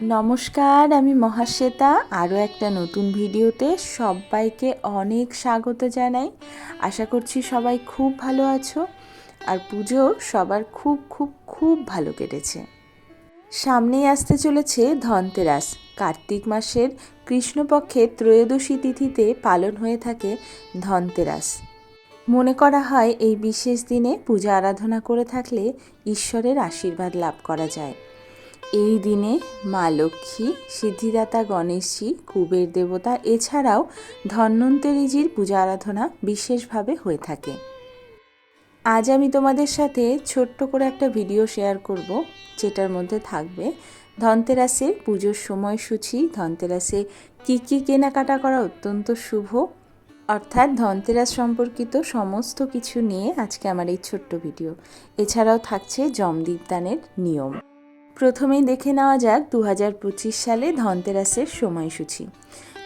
নমস্কার, আমি মহাশ্বেতা। আরও একটা নতুন ভিডিওতে সবাইকে অনেক স্বাগত জানাই। আশা করছি সবাই খুব ভালো আছো আর পুজো সবার খুব খুব খুব ভালো কেটেছে। সামনেই আসতে চলেছে ধনতেরাস। কার্তিক মাসের কৃষ্ণপক্ষের ত্রয়োদশী তিথিতে পালন হয়ে থাকে ধনতেরাস। মনে করা হয় এই বিশেষ দিনে পূজা আরাধনা করে থাকলে ঈশ্বরের আশীর্বাদ লাভ করা যায়। এই দিনে মা লক্ষ্মী, সিদ্ধিদাতা গণেশজি, কুবের দেবতা এছাড়াও ধন্বন্তরীজির পূজা আরাধনা বিশেষভাবে হয়ে থাকে। আজ আমি তোমাদের সাথে ছোট্ট করে একটা ভিডিও শেয়ার করব, যেটার মধ্যে থাকবে ধনতেরাসের পুজোর সময়সূচি, ধনতেরাসে কী কী কেনাকাটা করা অত্যন্ত শুভ, অর্থাৎ ধনতেরাস সম্পর্কিত সমস্ত কিছু নিয়ে আজকে আমার এই ছোট্ট ভিডিও। এছাড়াও থাকছে জমদীপদানের নিয়ম। প্রথমেই দেখে নেওয়া যাক দু হাজার পঁচিশ সালে ধনতেরাসের সময়সূচি।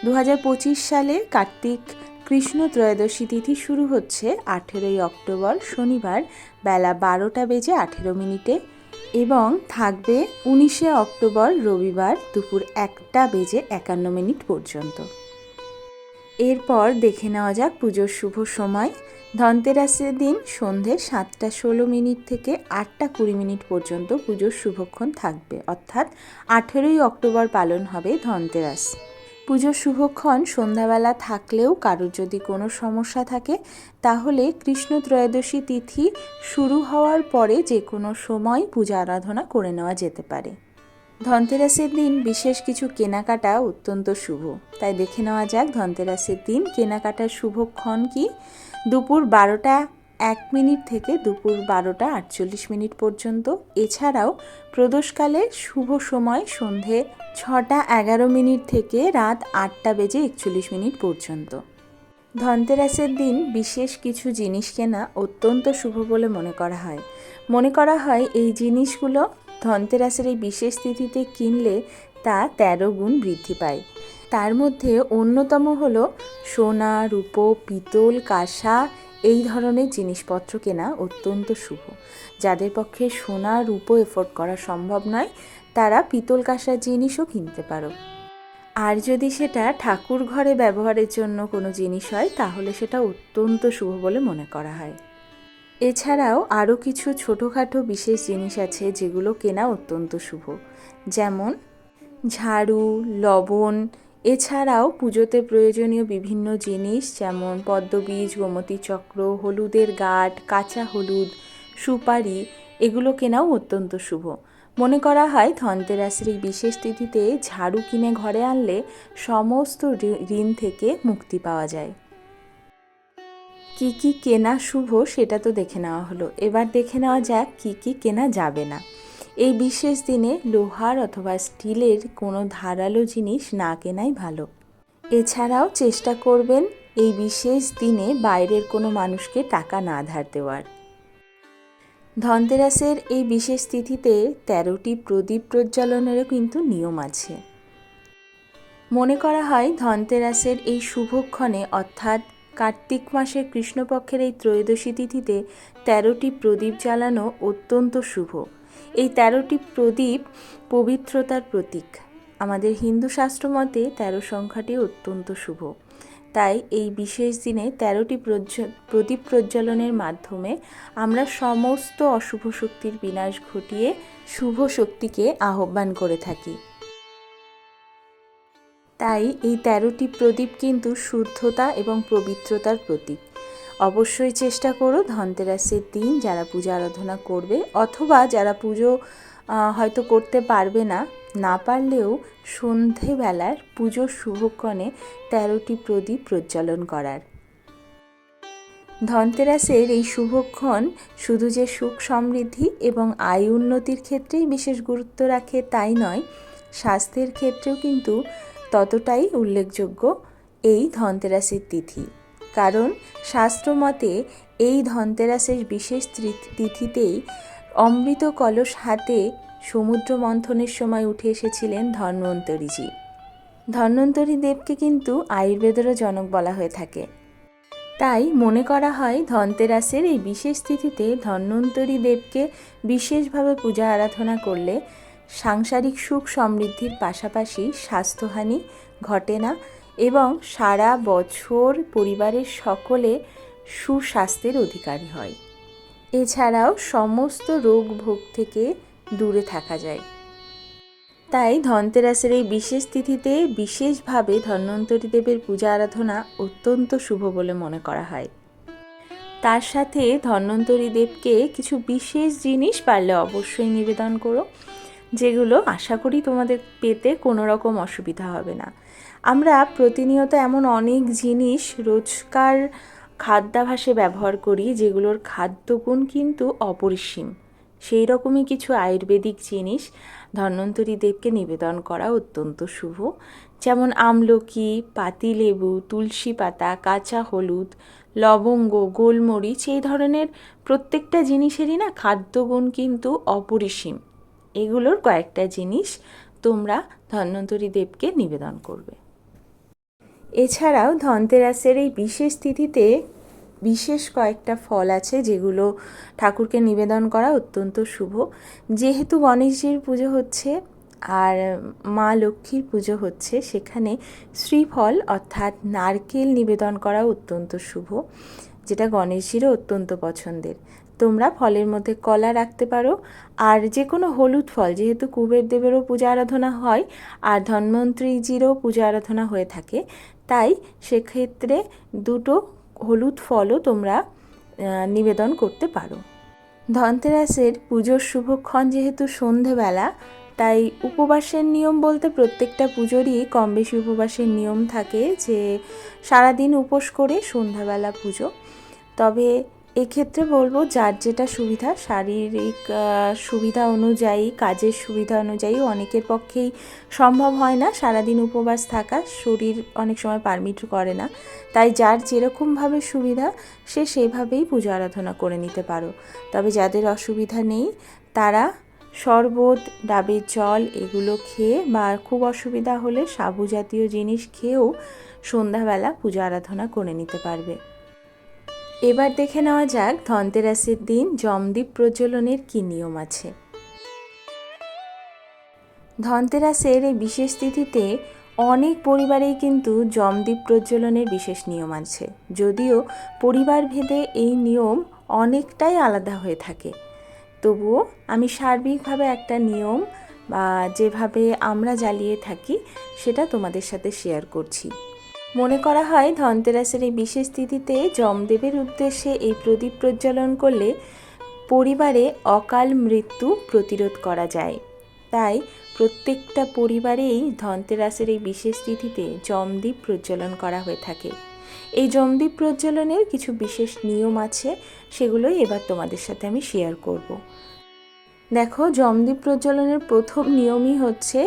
দু হাজার পঁচিশ সালে কার্তিক কৃষ্ণ ত্রয়োদশী তিথি শুরু হচ্ছে আঠেরোই অক্টোবর শনিবার বেলা বারোটা বেজে আঠেরো মিনিটে এবং থাকবে উনিশে অক্টোবর রবিবার দুপুর একটা বেজে একান্ন মিনিট পর্যন্ত। এরপর দেখে নেওয়া যাক পুজোর শুভ সময়। ধনতেরাসের দিন সন্ধে সাতটা ষোলো মিনিট থেকে আটটা কুড়ি মিনিট পর্যন্ত পুজোর শুভক্ষণ থাকবে। অর্থাৎ আঠেরোই অক্টোবর পালন হবে ধনতেরাস। পুজোর শুভক্ষণ সন্ধ্যাবেলা থাকলেও কারোর যদি কোনো সমস্যা থাকে, তাহলে কৃষ্ণ ত্রয়োদশী তিথি শুরু হওয়ার পরে যে কোনো সময় পূজা আরাধনা করে নেওয়া যেতে পারে। ধনতেরাসের দিন বিশেষ কিছু কেনাকাটা অত্যন্ত শুভ। তাই দেখে নেওয়া যাক ধনতেরাসের দিন কেনাকাটার শুভক্ষণ কি। দুপুর বারোটা এক মিনিট থেকে দুপুর বারোটা আটচল্লিশ মিনিট পর্যন্ত। এছাড়াও প্রদোষকালে শুভ সময় সন্ধে ছটা এগারো মিনিট থেকে রাত আটটা বেজে একচল্লিশ মিনিট পর্যন্ত। ধনতেরাসের দিন বিশেষ কিছু জিনিস কেনা অত্যন্ত শুভ বলে মনে করা হয়। মনে করা হয় এই জিনিসগুলো ধনতেরাসের এই বিশেষ তিথিতে কিনলে তা তেরো গুণ বৃদ্ধি পায়। তার মধ্যে অন্যতম হলো সোনা, রূপো, পিতল, কাঁসা, এই ধরনের জিনিসপত্র কেনা অত্যন্ত শুভ। যাদের পক্ষে সোনা, রূপো এফোর্ড করা সম্ভব নয়, তারা পিতল কাঁসার জিনিসও কিনতে পারো। আর যদি সেটা ঠাকুর ঘরে ব্যবহারের জন্য কোনো জিনিস হয়, তাহলে সেটা অত্যন্ত শুভ বলে মনে করা হয়। এছাড়াও আরও কিছু ছোটোখাটো বিশেষ জিনিস আছে যেগুলো কেনা অত্যন্ত শুভ। যেমন ঝাড়ু, লবণ এছাড়াও পুজোতে প্রয়োজনীয় বিভিন্ন জিনিস যেমন পদ্মবীজ, গোমতী চক্র, হলুদের গাঠ কাঁচা হলুদ, সুপারি, এগুলো কেনাও অত্যন্ত শুভ। মনে করা হয় ধনতেরাসের এই বিশেষ তিথিতে ঝাড়ু কিনে ঘরে আনলে সমস্ত ঋণ থেকে মুক্তি পাওয়া যায়। কি কি কেনা শুভ সেটা তো দেখে নেওয়া হলো। এবার দেখে নেওয়া যাক কি কি কেনা যাবে না। এই বিশেষ দিনে লোহার অথবা স্টিলের কোনো ধারালো জিনিস না কেনাই ভালো। এছাড়াও চেষ্টা করবেন এই বিশেষ দিনে বাইরের কোনো মানুষকে টাকা না ধার দেওয়ার। ধনতেরাসের এই বিশেষ তিথিতে তেরোটি প্রদীপ প্রজ্বলনেরও কিন্তু নিয়ম আছে। মনে করা হয় ধনতেরাসের এই শুভক্ষণে অর্থাৎ কার্তিক মাসের কৃষ্ণপক্ষের এই ত্রয়োদশী তিথিতে তেরোটি প্রদীপ জ্বালানো অত্যন্ত শুভ। এই তেরোটি প্রদীপ পবিত্রতার প্রতীক। আমাদের হিন্দু শাস্ত্র মতে তেরো সংখ্যাটি অত্যন্ত শুভ। তাই এই বিশেষ দিনে তেরোটি প্রদীপ প্রজ্বলনের মাধ্যমে আমরা সমস্ত অশুভ শক্তির বিনাশ ঘটিয়ে শুভ শক্তিকে আহ্বান করে থাকি। তাই এই তেরোটি প্রদীপ কিন্তু শুদ্ধতা এবং পবিত্রতার প্রতীক। অবশ্যই চেষ্টা করো ধনতেরাসের দিন যারা পূজা আরাধনা করবে অথবা যারা পুজো হয়তো করতে পারবে না না পারলেও সন্ধেবেলার পুজোর শুভক্ষণে তেরোটি প্রদীপ প্রজ্বলন করার। ধনতেরাসের এই শুভক্ষণ শুধু যে সুখ সমৃদ্ধি এবং আয় উন্নতির ক্ষেত্রেই বিশেষ গুরুত্ব রাখে তাই নয়, স্বাস্থ্যের ক্ষেত্রেও কিন্তু ততটাই উল্লেখযোগ্য এই ধনতেরাসের তিথি। কারণ শাস্ত্রমতে এই ধনতেরাসের বিশেষ তিথিতেই অমৃত কলস হাতে সমুদ্র মন্থনের সময় উঠে এসেছিলেন ধন্বন্তরীজি। ধন্বন্তরী দেবকে কিন্তু আয়ুর্বেদেরও জনক বলা হয়ে থাকে। তাই মনে করা হয় ধনতেরাসের এই বিশেষ তিথিতে ধন্বন্তরী দেবকে বিশেষভাবে পূজা আরাধনা করলে সাংসারিক সুখ সমৃদ্ধির পাশাপাশি স্বাস্থ্যহানি ঘটে না এবং সারা বছর পরিবারের সকলে সুস্বাস্থ্যের অধিকারী হয়। এছাড়াও সমস্ত রোগ ভোগ থেকে দূরে থাকা যায়। তাই ধনতেরাসের এই বিশেষ তিথিতে বিশেষভাবে ধন্বন্তরী দেবের পূজা আরাধনা অত্যন্ত শুভ বলে মনে করা হয়। তার সাথে ধন্বন্তরী দেবকে কিছু বিশেষ জিনিস পারলে অবশ্যই নিবেদন করো, যেগুলো আশা করি তোমাদের পেতে কোনো রকম অসুবিধা হবে না। আমরা প্রতিনিয়ত এমন অনেক জিনিস রোজকার খাদ্যাভাসে ব্যবহার করি যেগুলোর খাদ্যগুণ কিন্তু অপরিসীম। সেই রকমই কিছু আয়ুর্বেদিক জিনিস ধন্বন্তরী দেবকে নিবেদন করা অত্যন্ত শুভ। যেমন আমলকি, পাতিলেবু, তুলসী পাতা, কাঁচা হলুদ, লবঙ্গ, গোলমরিচ এই ধরনের প্রত্যেকটা জিনিসেরই না খাদ্যগুণ কিন্তু অপরিসীম। এগুলোর কয়েকটা জিনিস তোমরা ধন্বন্তরী দেবকে নিবেদন করবে। এছাড়াও ধনতেরাসের এই বিশেষ তিথিতে বিশেষ কয়েকটা ফল আছে যেগুলো ঠাকুরকে নিবেদন করা অত্যন্ত শুভ। যেহেতু গণেশজির পুজো হচ্ছে আর মা লক্ষ্মীর পুজো হচ্ছে, সেখানে শ্রীফল অর্থাৎ নারকেল নিবেদন করা অত্যন্ত শুভ, যেটা গণেশজিরও অত্যন্ত পছন্দের। তোমরা ফলের মধ্যে কলা রাখতে পারো, আর যে কোনো হলুদ ফল, যেহেতু কুবের দেবেরও পূজা আরাধনা হয় আর ধন্বন্ত্রীজিরও পূজা আরাধনা হয়ে থাকে, তাই সেক্ষেত্রে দুটো হলুদ ফলও তোমরা নিবেদন করতে পারো। ধনতেরাসের পুজোর শুভক্ষণ যেহেতু সন্ধেবেলা, তাই উপবাসের নিয়ম বলতে প্রত্যেকটা পুজোরই কম বেশি উপবাসের নিয়ম থাকে যে সারাদিন উপোস করে সন্ধ্যাবেলা পুজো। তবে এক্ষেত্রে বলব যার যেটা সুবিধা, শারীরিক সুবিধা অনুযায়ী, কাজের সুবিধা অনুযায়ী অনেকের পক্ষেই সম্ভব হয় না সারাদিন উপবাস থাকা, শরীর অনেক সময় পারমিট করে না। তাই যার যেরকমভাবে সুবিধা, সে সেইভাবেই পুজো আরাধনা করে নিতে পারো। তবে যাদের অসুবিধা নেই, তারা শরবত, ডাবের জল এগুলো খেয়ে বা খুব অসুবিধা হলে সাবু জাতীয় জিনিস খেয়েও সন্ধ্যাবেলা পূজা আরাধনা করে নিতে পারবে। এবার দেখে নেওয়া যাক ধনতেরাসের দিন জমদ্বীপ প্রজ্বলনের কী নিয়ম আছে। ধনতেরাসের এই বিশেষ তিথিতে অনেক পরিবারেই কিন্তু জমদ্বীপ প্রজ্বলনের বিশেষ নিয়ম আছে। যদিও পরিবার ভেদে এই নিয়ম অনেকটাই আলাদা হয়ে থাকে। তবুও আমি সার্বিকভাবে একটা নিয়ম বা যেভাবে আমরা জ্বালিয়ে থাকি সেটা তোমাদের সাথে শেয়ার করছি। মনে করা হয় ধনতেরাসের এই বিশেষ তিথিতে যমদেবের উদ্দেশ্যে এই প্রদীপ প্রজ্বলন করলে পরিবারে অকাল মৃত্যু প্রতিরোধ করা যায়। তাই প্রত্যেকটা পরিবারেই ধনতেরাসের এই বিশেষ তিথিতে জমদ্বীপ প্রজ্বলন করা হয়ে থাকে। এই জমদ্বীপ প্রজ্বলনের কিছু বিশেষ নিয়ম আছে, সেগুলোই এবার তোমাদের সাথে আমি শেয়ার করব। দেখো জমদ্বীপ প্রজ্বলনের প্রথম নিয়মই হচ্ছে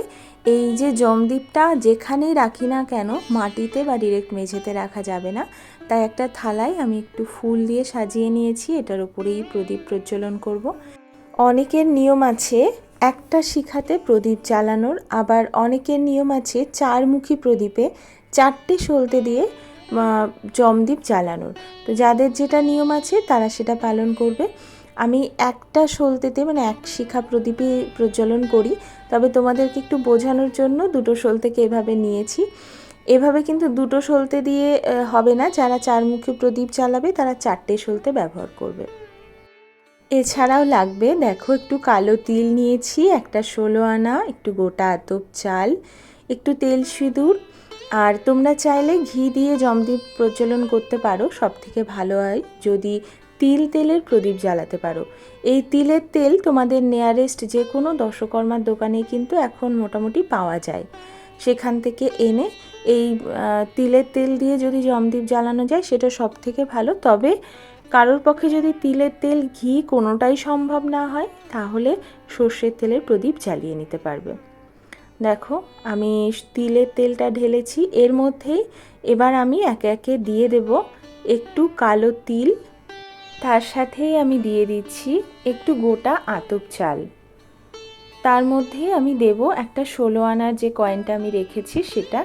এই যে জমদ্বীপটা যেখানেই রাখি না কেন, মাটিতে বা ডিরেক্ট মেঝেতে রাখা যাবে না। তাই একটা থালায় আমি একটু ফুল দিয়ে সাজিয়ে নিয়েছি, এটার উপরেই প্রদীপ প্রজ্বলন করব। অনেকের নিয়ম আছে একটা শিখাতে প্রদীপ জ্বালানোর, আবার অনেকের নিয়ম আছে চারমুখী প্রদীপে চারটে সলতে দিয়ে জমদ্বীপ জ্বালানোর। তো যাদের যেটা নিয়ম আছে তারা সেটা পালন করবে। আমি একটা সলতেতে মানে এক শিখা প্রদীপে প্রজ্বলন করি। তবে তোমাদেরকে একটু বোঝানোর জন্য দুটো সলতেকে এভাবে নিয়েছি। এভাবে কিন্তু দুটো সলতে দিয়ে হবে না। যারা চারমুখী প্রদীপ চালাবে, তারা চারটে সলতে ব্যবহার করবে। এছাড়াও লাগবে, দেখো, একটু কালো তিল নিয়েছি, একটা ষোলো আনা, একটু গোটা আতপ চাল, একটু তেল সিঁদুর। আর তোমরা চাইলে ঘি দিয়ে জমদ্বীপ প্রজ্বলন করতে পারো সব থেকে ভালো হয়। যদি তিল তেলের প্রদীপ জ্বালাতে পারো। এই তিলের তেল তোমাদের নেয়ারেস্ট যে কোনো দশকর্মার দোকানে কিন্তু এখন মোটামুটি পাওয়া যায়। সেখান থেকে এনে এই তিলের তেল দিয়ে যদি জমদ্বীপ জ্বালানো যায় সেটা সব থেকে ভালো। তবে কারোর পক্ষে যদি তিলের তেল ঘি কোনোটাই সম্ভব না হয়, তাহলে সর্ষের তেলের প্রদীপ জ্বালিয়ে নিতে পারবে। দেখো, আমি তিলের তেলটা ঢেলেছি। এর মধ্যেই এবার আমি একে একে দিয়ে দেব একটু কালো তিল তার সাথেই আমি দিয়ে দিচ্ছি একটু গোটা আতপ চাল। তার মধ্যে আমি দেব একটা ষোলো আনার যে কয়েনটা আমি রেখেছি সেটা।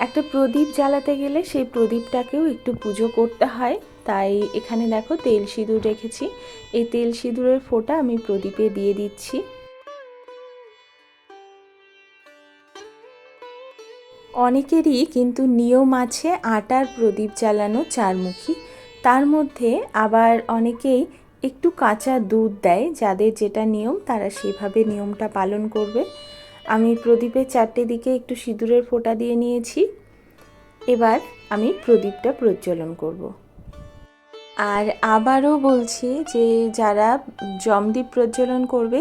একটা প্রদীপ জ্বালাতে গেলে সেই প্রদীপটাকেও একটু পুজো করতে হয়। তাই এখানে দেখো তেল সিঁদুর রেখেছি। এই তেল সিঁদুরের ফোঁটা আমি প্রদীপে দিয়ে দিচ্ছি। অনেকেরই কিন্তু নিয়ম আছে আটার প্রদীপ জ্বালানো চারমুখী। তার মধ্যে আবার অনেকেই একটু কাঁচা দুধ দেয়, যাদের যেটা নিয়ম তারা সেভাবে নিয়মটা পালন করবে আমি প্রদীপের চারটে দিকে একটু সিঁদুরের ফোঁটা দিয়ে নিয়েছি এবার আমি প্রদীপটা প্রজ্বলন করব। আর আবারও বলছি যে যারা জমদীপ প্রজ্বলন করবে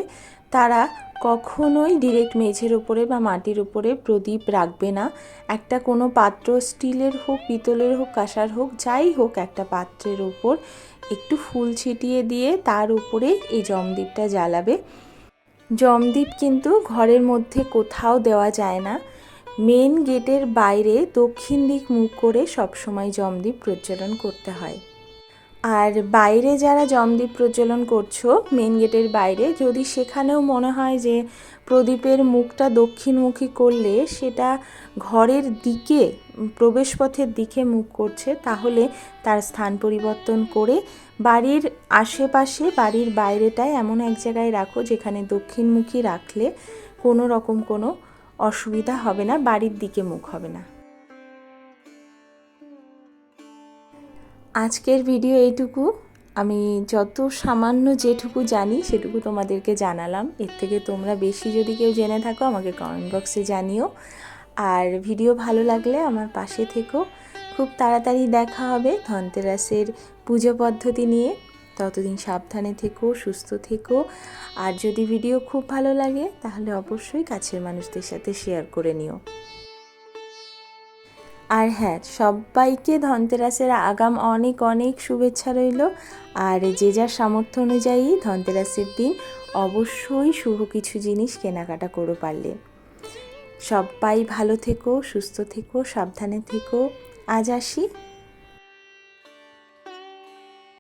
তারা কখনোই ডিরেক্ট মেঝের ওপরে বা মাটির ওপরে প্রদীপ রাখবে না। একটা কোনো পাত্র স্টিলের হোক, পিতলের হোক, কাঁসার হোক, যাই হোক একটা পাত্রের ওপর একটু ফুল ছিটিয়ে দিয়ে তার উপরে এই জমদীপটা জ্বালাবে। জমদীপ কিন্তু ঘরের মধ্যে কোথাও দেওয়া যায় না। মেন গেটের বাইরে দক্ষিণ দিক মুখ করে সবসময় জমদ্বীপ প্রজ্বলন করতে হয়। আর বাইরে যারা জমদীপ প্রজ্বলন করছ মেন গেটের বাইরে, যদি সেখানেও মনে হয় যে প্রদীপের মুখটা দক্ষিণমুখী করলে সেটা ঘরের দিকে, প্রবেশপথের দিকে মুখ করছে, তাহলে তার স্থান পরিবর্তন করে বাড়ির আশেপাশে, বাড়ির বাইরেটায় এমন এক জায়গায় রাখো যেখানে দক্ষিণমুখী রাখলে কোনো রকম কোনো অসুবিধা হবে না, বাড়ির দিকে মুখ হবে না। আজকের ভিডিও এইটুকু। আমি যত সামান্য যেটুকু জানি সেটুকু তোমাদেরকে জানালাম। এর থেকে তোমরা বেশি যদি কেউ জেনে থাকো, আমাকে কমেন্ট বক্সে জানিও। আর ভিডিও ভালো লাগলে আমার পাশে থেকো। খুব তাড়াতাড়ি দেখা হবে ধনতেরাসের পুজো পদ্ধতি নিয়ে। ততদিন সাবধানে থেকো, সুস্থ থেকো। আর যদি ভিডিও খুব ভালো লাগে, তাহলে অবশ্যই কাছের মানুষদের সাথে শেয়ার করে নিও। আর হ্যাঁ সবাইকে ধনতেরাসের আগাম অনেক অনেক শুভেচ্ছা রইল। আর যে যার সামর্থ্য অনুযায়ী ধনতেরাসের দিন অবশ্যই শুভ কিছু জিনিস কেনাকাটা করো পারলে। সবাই ভালো থেকো, সুস্থ থেকো, সাবধানে থেকো। আজ আসি।